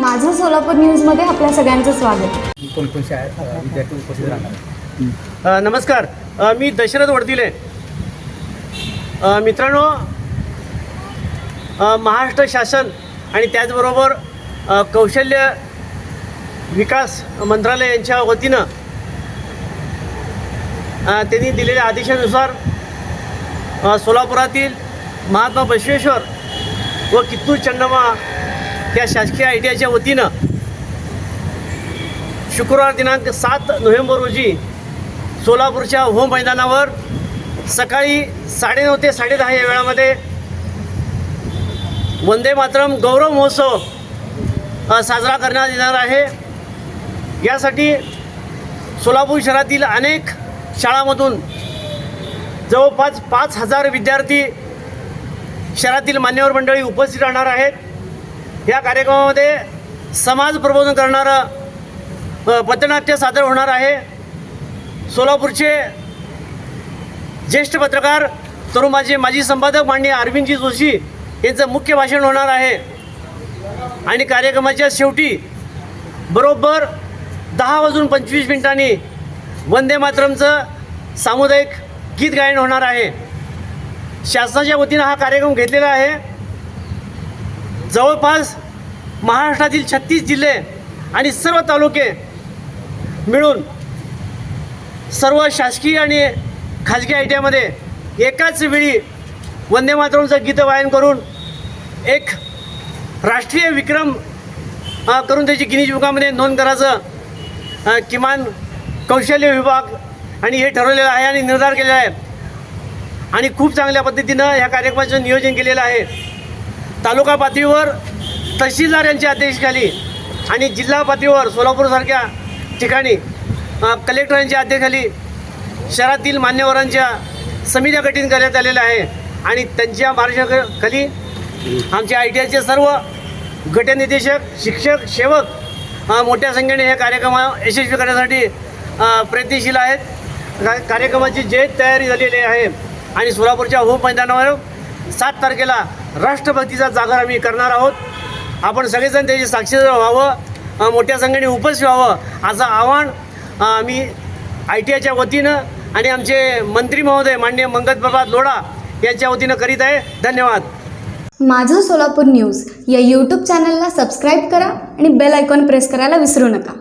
माझं सोलापूर न्यूजमध्ये आपल्या सगळ्यांचं स्वागत. कोणकोणचे आहेत अ, विद्यार्थी उपस्थित राहणार? आहेत? अ, नमस्कार. अ, मी दशरथ वडदिले. अ, मित्रांनो अ, महाराष्ट्र शासन आणि त्याचबरोबर अ, कौशल्य विकास मंत्रालय यांच्या वतीनं अ, त्यांनी दिलेल्या आदेशानुसार अ, सोलापुरातील महात्मा बसवेश्वर व कित्तूर चन्नम्मा या शासकीय आय टी आयच्या वतीनं शुक्रवार दिनांक सात नोव्हेंबर रोजी सोलापूरच्या होम मैदानावर सकाळी साडेनऊ ते साडेदहा या वेळामध्ये वंदे मातरम गौरव महोत्सव साजरा करण्यात येणार आहे. यासाठी सोलापूर शहरातील अनेक शाळांमधून जवळपास पाच हजार विद्यार्थी शहरातील मान्यवर मंडळी उपस्थित राहणार आहेत. या कार्यक्रमामध्ये समाज प्रबोधन करणारं पथनाट्य सादर होणार आहे. सोलापूरचे ज्येष्ठ पत्रकार तरुण माझे माजी संपादक माननीय अरविंदजी जोशी यांचं मुख्य भाषण होणार आहे. आणि कार्यक्रमाच्या शेवटी बरोबर दहा वाजून पंचवीस मिनिटांनी वंदे मातरमचं सामुदायिक गीत गायन होणार आहे. शासनाच्या वतीनं हा कार्यक्रम घेतलेला आहे. जवळपास महाराष्ट्रातील छत्तीस जिल्हे आणि सर्व तालुके मिळून सर्व शासकीय आणि खाजगी आय टी आयमध्ये एकाच वेळी वंदे मातरमचं गीत वायन करून एक राष्ट्रीय विक्रम करून त्याची गिनीज बुकामध्ये नोंद करायचं किमान कौशल्य विभाग आणि हे ठरवलेलं आहे आणि निर्धार केलेला आहे. आणि खूप चांगल्या पद्धतीनं ह्या कार्यक्रमाचं नियोजन केलेलं आहे. तालुका पातळीवर तहसीलदार यांच्या अध्यक्षतेखाली आणि जिल्हा पातळीवर सोलापूरसारख्या ठिकाणी कलेक्टरांच्या कलेक्टर यांच्या अध्यक्षतेखाली शहरातील मान्यवरांच्या समित्या कठीण करण्यात आलेल्या आहे आणि त्यांच्या मार्गदर्शनाखाली आमच्या आय टी आयचे सर्व गटनिर्देशक शिक्षक सेवक मोठ्या संख्येने हे कार्यक्रम यशस्वी करण्यासाठी प्रयत्नशील आहेत. कार्यक्रमाची जे तयारी झालेली आहे आणि सोलापूरच्या हो मैदानावर सात तारखेला राष्ट्रभक्तीचा जागर आम्ही करणार आहोत. आपण सगळेजण त्याची साक्षीदार व्हावं मोठ्या संख्येने उपस्थित व्हावं असं आव्हान मी आम्ही आय टी आयच्या वतीनं आणि आमचे मंत्री महोदय मान्य मंगत लोढा यांच्या वतीनं करीत आहे. धन्यवाद. माझं सोलापूर न्यूज या यूट्यूब चॅनलला सबस्क्राईब करा आणि बेल आयकॉन प्रेस करायला विसरू नका.